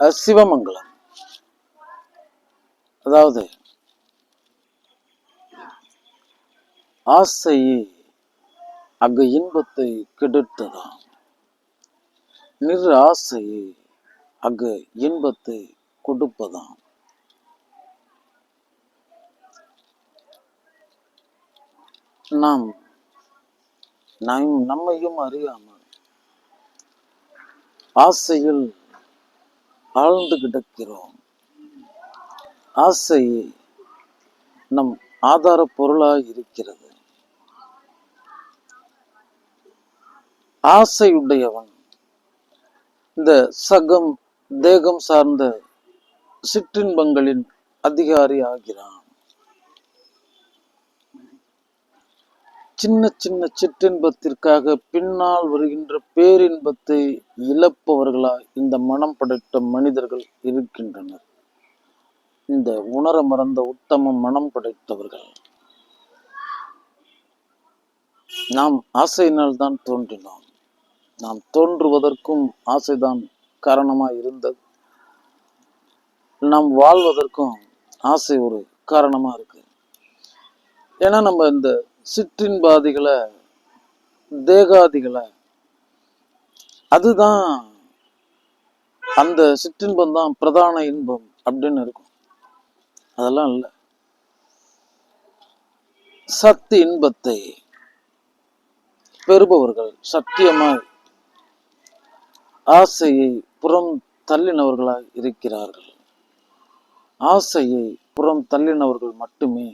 சிவமங்கலம். அதாவது ஆசையே அங்கு இன்பத்தை கெடுத்ததாம். நிர் ஆசையே அங்கு இன்பத்தை கொடுப்பதாம். நாம் நாம் நம்மையும் அறியாமல் ஆசையில் ஆழ்ந்து கிடக்கிறோம். ஆசை நம் ஆதார பொருளாய் இருக்கிறது. ஆசையுடையவன் இந்த சகம் தேகம் சார்ந்த சிற்றின்பங்களின் அதிகாரி ஆகிறான். சின்ன சின்ன சிற்றின்பத்திற்காக பின்னால் வருகின்ற பேரின்பத்தை இழப்பவர்களாய் இந்த மனம் படைத்த மனிதர்கள் இருக்கின்றனர். இந்த உணர மறந்த உத்தம மனம் படைத்தவர்கள். நாம் ஆசையினால் தான் தோன்றினோம். நாம் தோன்றுவதற்கும் ஆசைதான் காரணமாய் இருந்தது. நாம் வாழ்வதற்கும் ஆசை ஒரு காரணமா இருக்கு. ஏன்னா நம்ம இந்த சிற்றின்பாதிகளை தேகாதிகளை. அதுதான் அந்த சிற்றின்பம் தான் பிரதான இன்பம் அப்படின்னு இருக்கும். அதெல்லாம் இல்லை. சத்து இன்பத்தை பெறுபவர்கள் சத்தியமாய் ஆசையை புறம் தள்ளினவர்களாய் இருக்கிறார்கள். ஆசையை புறம் தள்ளினவர்கள் மட்டுமே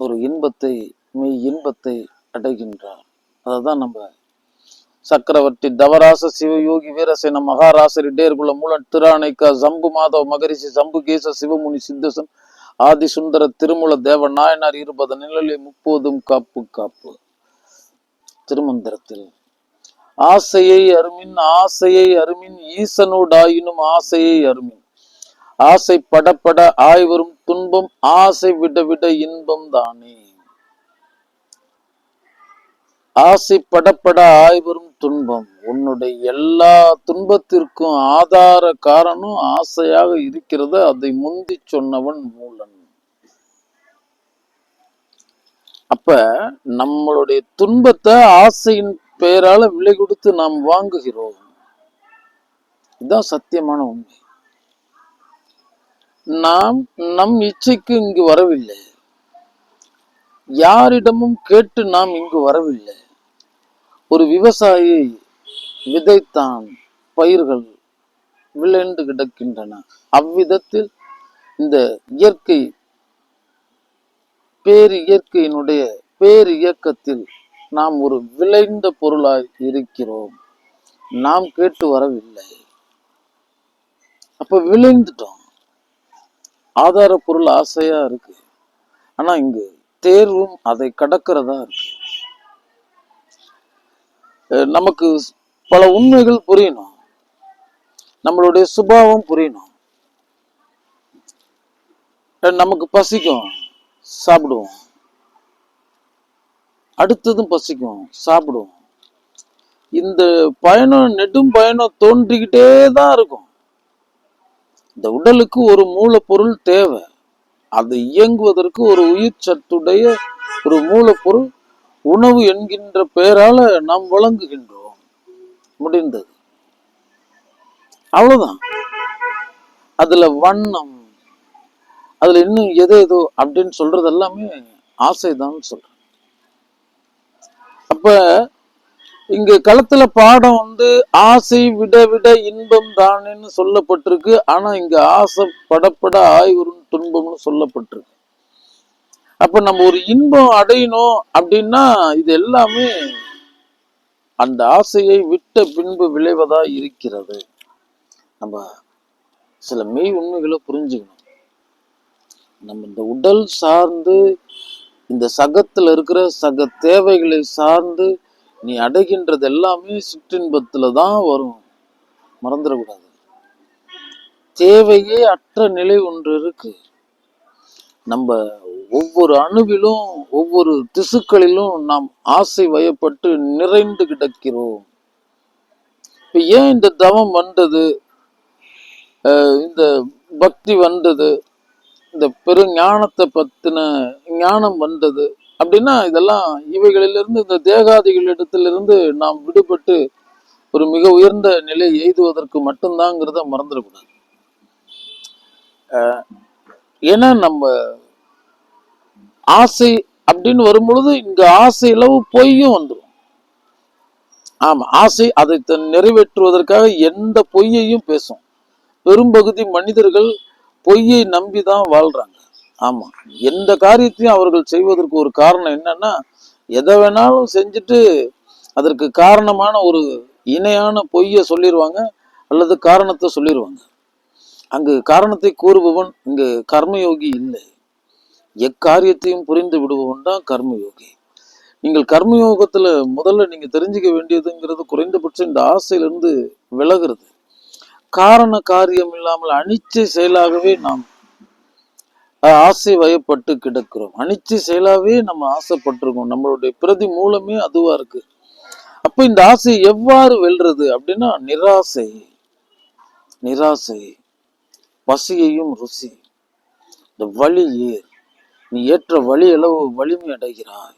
ஒரு இன்பத்தை மெய் இன்பத்தை அடைகின்றார் அததான் நம்ம சக்கரவர்த்தி தவராச சிவயோகி வீரசேன மகாராசரி டேர்குல மூலம் திரானைக்கா ஜம்பு மாதவ மகரிஷி ஜம்புகேச சிவமுனி சித்தசன் ஆதிசுந்தர திருமூல திருமுல தேவ நாயனார் இருபது நிழலில் முப்போதும் காப்பு காப்பு. திருமந்திரத்தில் ஆசையை அருமின் ஆசையை அருமின் ஈசனோடாயினும் ஆசையை அருமின். ஆசை படப்பட ஆய்வரும் துன்பம் ஆசை விட விட இன்பம் தானே? ஆசை படப்பட ஆய்வரும் துன்பம். உன்னுடைய எல்லா துன்பத்திற்கும் ஆதார காரணம் ஆசையாக இருக்கிறது. அதை முந்தி சொன்னவன் மூலன். அப்ப நம்மளுடைய துன்பத்தை ஆசையின் பெயரால விலை கொடுத்து நாம் வாங்குகிறோம். இதுதான் சத்தியமான உண்மை. நாம் நம் இச்சைக்கு இங்கு வரவில்லை. யாரிடமும் கேட்டு நாம் இங்கு வரவில்லை. ஒரு விவசாயி விதைத்தான் பயிர்கள் விளைந்து கிடக்கின்றன. அவ்விதத்தில் இந்த இயற்கை பேர் இயற்கையினுடைய பேர் இயக்கத்தில் நாம் ஒரு விளைந்த பொருளாய் இருக்கிறோம். நாம் கேட்டு வரவில்லை. அப்ப விளைந்துட்டோம். ஆதார பொருள் ஆசையா இருக்கு. ஆனா இங்கு தேர்வும் அதை கடக்கிறதா இருக்கு. நமக்கு பல உண்மைகள் புரியணும். நம்மளுடைய சுபாவம் புரியணும். நமக்கு பசிக்கும் சாப்பிடுவோம். அடுத்ததும் பசிக்கும் சாப்பிடுவோம். இந்த பயணம் நெடும் பயணம் தோன்றிக்கிட்டே தான் இருக்கும். இந்த உடலுக்கு ஒரு மூலப்பொருள் தேவை. அது இயங்குவதற்கு ஒரு உயிர் சத்துடைய ஒரு மூலப்பொருள் உணவு என்கின்ற பெயரால நாம் வழங்குகின்றோம். முடிந்தது. அவ்வளவுதான். அதுல வண்ணம் அதுல இன்னும் எது ஏதோ அப்படின்னு சொல்றது எல்லாமே ஆசைதான் சொல்றேன். அப்ப இங்க களத்துல பாடம் வந்து ஆசை விட விட இன்பம் தானேன்னு சொல்லப்பட்டிருக்கு. ஆனா இங்க ஆசை படப்பட ஆய்வரும் துன்பம்னு சொல்லப்பட்டிருக்கு. அப்ப நம்ம ஒரு இன்பம் அடையணும் அப்படின்னா இது எல்லாமே அந்த ஆசையை விட்ட பின்பு விளைவதா இருக்கிறது. நம்ம சில மெய் உண்மைகளை புரிஞ்சுக்கணும். நம்ம இந்த உடல் சார்ந்து இந்த சகத்துல இருக்கிற சக தேவைகளை சார்ந்து நீ அடைகின்றது எல்லாமே சிற்றின்பத்துல தான் வரும். மறந்துடக்கூடாது. தேவையே அற்ற நிலை ஒன்று இருக்கு. நம்ம ஒவ்வொரு அணுவிலும் ஒவ்வொரு திசுக்களிலும் நாம் ஆசை வயப்பட்டு நிறைந்து கிடக்கிறோம். இப்ப ஏன் இந்த தவம் வந்தது? அஹ் இந்த பக்தி வந்தது? இந்த பெரு ஞானத்தை பத்தின ஞானம் வந்தது? அப்படின்னா இதெல்லாம் இவைகளிலிருந்து இந்த தேகாதிகளிடத்திலிருந்து நாம் விடுபட்டு ஒரு மிக உயர்ந்த நிலை எய்துவதற்கு மட்டும்தாங்கிறத மறந்துடக்கூடாது. அஹ் ஏன்னா நம்ம ஆசை அப்படின்னு வரும்பொழுது இங்க ஆசை அளவு பொய்யும் வந்துடும் ஆமா ஆசை அதை தன் நிறைவேற்றுவதற்காக எந்த பொய்யையும் பேசும். பெரும்பகுதி மனிதர்கள் பொய்யை நம்பிதான் வாழ்றாங்க. ஆமா. எந்த காரியத்தையும் அவர்கள் செய்வதற்கு ஒரு காரணம் என்னன்னா எதை வேணாலும் செஞ்சுட்டு அதற்கு காரணமான ஒரு இணையான பொய்யை சொல்லிடுவாங்க அல்லது காரணத்தை சொல்லிடுவாங்க அங்கு காரணத்தை கூறுபவன் இங்கு கர்மயோகி இல்லை. எக்காரியத்தையும் புரிந்து விடுபவன் தான் கர்மயோகி. நீங்கள் கர்மயோகத்துல முதல்ல நீங்க தெரிஞ்சுக்க வேண்டியதுங்கிறது குறைந்தபட்சம் இந்த ஆசையிலிருந்து விலகிறது. காரண காரியம் இல்லாமல் அனிச்சை செயலாகவே நாம் ஆசை வயப்பட்டு கிடக்கிறோம். அனிச்சை செயலாவே நம்ம ஆசைப்பட்டிருக்கோம். நம்மளுடைய பிரதி மூலமே அதுவா இருக்கு. அப்ப இந்த ஆசை எவ்வாறு வெல்றது அப்படின்னா நிராசை. நிராசை. பசியையும் ருசி. இந்த வழி ஏர் நீ ஏற்ற வழி அளவு வலிமை அடைகிறாய்.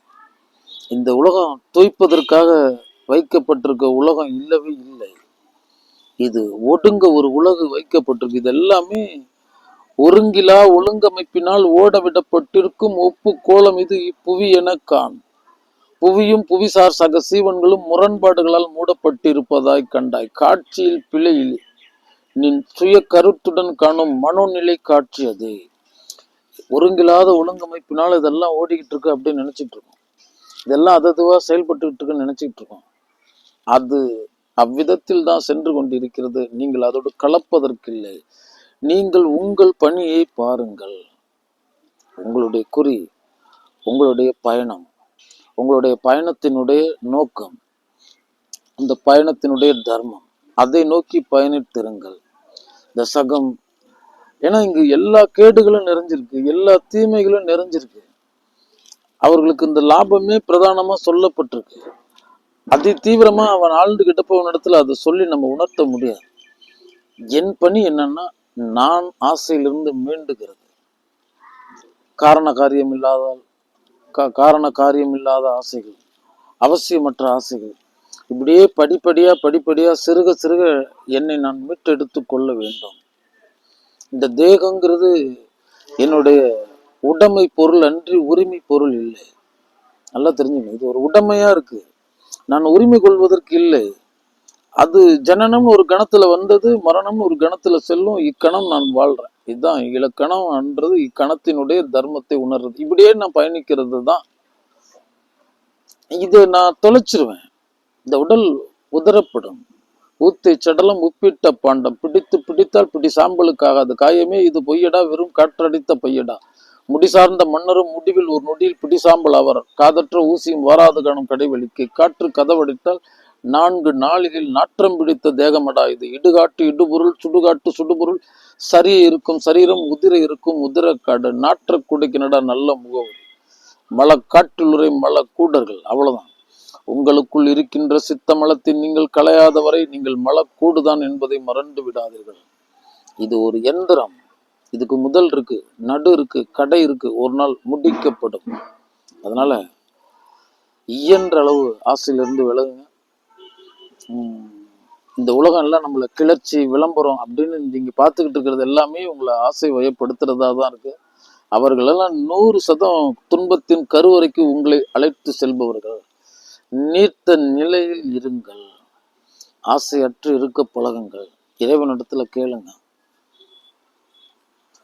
இந்த உலகம் தூய்ப்பதற்காக வைக்கப்பட்டிருக்க உலகம் இல்லவே இல்லை. இது ஒடுங்க ஒரு உலகு வைக்கப்பட்டிருக்கு. இது எல்லாமே ஒருங்கிலா ஒழுங்கமைப்பினால் ஓட விடப்பட்டிருக்கும் ஒப்பு கோலம் இது இப்புவி என காண். புவியும் புவிசார் சக சீவன்களும் முரண்பாடுகளால் மூடப்பட்டிருப்பதாய் கண்டாய். காட்சியில் பிழையில். நின் சுய கருத்துடன் காணும் மனோநிலை காட்சி அது. ஒருங்கில்லாத ஒழுங்கமைப்பினால் இதெல்லாம் ஓடிக்கிட்டு இருக்கு அப்படின்னு நினைச்சிட்டு இருக்கோம் இதெல்லாம் அததுவா செயல்பட்டுக்கிட்டு இருக்குன்னு நினைச்சிட்டு இருக்கோம் அது அவ்விதத்தில் தான் சென்று கொண்டிருக்கிறது. நீங்கள் அதோடு கலப்பதற்கில்லை. நீங்கள் உங்கள் பணியை பாருங்கள். உங்களுடைய குறி உங்களுடைய பயணம் உங்களுடைய பயணத்தினுடைய நோக்கம் அந்த பயணத்தினுடைய தர்மம். அதை நோக்கி பயணித்திருங்கள் இந்த சகம் ஏன்னா இங்கு எல்லா கேடுகளும் நிறைஞ்சிருக்கு எல்லா தீமைகளும் நிறைஞ்சிருக்கு. அவர்களுக்கு இந்த லாபமே பிரதானமா சொல்லப்பட்டிருக்கு. அதி தீவிரமா அவன் ஆழ்ந்து போன இடத்துல அதை சொல்லி நம்ம உணர்த்த முடியாது. என் பணி என்னன்னா நான் ஆசையிலிருந்து மீண்டுகிறது. காரண காரியம் இல்லாதால் காரண காரியம் இல்லாத ஆசைகள் அவசியமற்ற ஆசைகள் இப்படியே படிப்படியா படிப்படியா சிறுக சிறுக என்னை நான் மீட்டெடுத்து கொள்ள வேண்டும். இந்த தேகங்கிறது என்னுடைய உடைமை பொருள் அன்றி உரிமை பொருள் இல்லை. நல்லா தெரிஞ்சுங்க இது ஒரு உடைமையாக இருக்கு. நான் உரிமை கொள்வதற்கு இல்லை. அது ஜனனம் ஒரு கணத்துல வந்தது மரணம் ஒரு கணத்துல செல்லும் இக்கணம் நான் வாழ்றேன். இதுதான் இலக்கணம்ன்றது இக்கணத்தினுடைய தர்மத்தை உணர்றது. இப்படியே நான் பயணிக்கிறது தான். இது நான் தொலைச்சிருவேன். இந்த உடல் உதரப்படும். ஊத்தை சடலம் உப்பிட்ட பாண்டம். பிடித்து பிடித்தால் பிடி சாம்பலுக்காகாது. காயமே இது பொய்யடா வெறும் காற்றடித்த பொய்யடா. முடி சார்ந்த மன்னரும் முடிவில் ஒரு நொடியில் பிடி சாம்பல் அவர் காதற்ற ஊசியும் வாராது காணும் கடைவெளிக்கு. காற்று கதவடித்தால் நான்கு நாளில் நாற்றம் பிடித்த தேகமடா இது. இடுகாட்டு இடுபொருள் சுடுகாட்டு சுடுபொருள். சரிய இருக்கும் சரீரம் உதிர இருக்கும் உதிரக்காடு நாற்ற குடைக்கினடா நல்ல முகவரி மலக்காட்டிலுரை மல கூடர்கள். அவ்வளவுதான். உங்களுக்குள் இருக்கின்ற சித்த மலத்தை நீங்கள் களையாதவரை நீங்கள் மலக்கூடுதான் என்பதை மறந்து விடாதீர்கள். இது ஒரு எந்திரம். இதுக்கு முதல் இருக்கு நடு இருக்கு கடை இருக்கு ஒரு நாள் முடிக்கப்படும். அதனால இயன்ற அளவு ஆசையிலிருந்து விலகுங்க. இந்த உலகம் எல்லாம் நம்மளை கிளர்ச்சி விளம்பரம் அப்படின்னு நீங்க பார்த்துக்கிட்டு இருக்கிறது எல்லாமே உங்களை ஆசை வயப்படுத்துறதா தான் இருக்கு. அவர்களெல்லாம் நூறு சதம் துன்பத்தின் கருவறைக்கு உங்களை அழைத்து செல்பவர்கள். நீர்த்த நிலையில் இருங்கள். ஆசையற்று இருக்க பழகுங்கள். இறைவனிடத்துல கேளுங்க.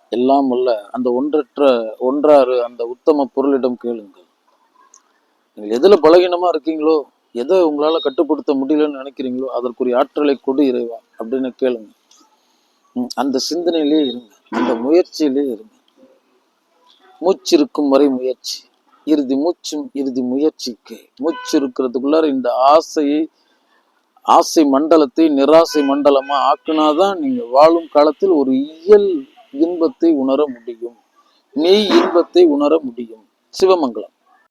எல்லாம் உள்ள அந்த ஒன்றற்ற ஒன்றாறு அந்த உத்தம பொருளிடம் கேளுங்கள். நீங்கள் எதுல பலகீனமா இருக்கீங்களோ எதை உங்களால கட்டுப்படுத்த முடியலன்னு நினைக்கிறீங்களோ அதற்குரிய ஆற்றலை கொடு இறைவா அப்படின்னு கேளுங்க. அந்த சிந்தனையிலே இருங்க. அந்த முயற்சியிலே இருங்க. மூச்சிருக்கும் வரை முயற்சி. இறுதி மூச்சும் இறுதி முயற்சிக்கு. மூச்சு இருக்கிறதுக்குள்ளார இந்த ஆசையை ஆசை மண்டலத்தை நிராசை மண்டலமா ஆக்குனாதான் நீங்க வாழும் காலத்தில் ஒரு இயல் இன்பத்தை உணர முடியும். மெய் இன்பத்தை உணர முடியும். சிவமங்கலம்.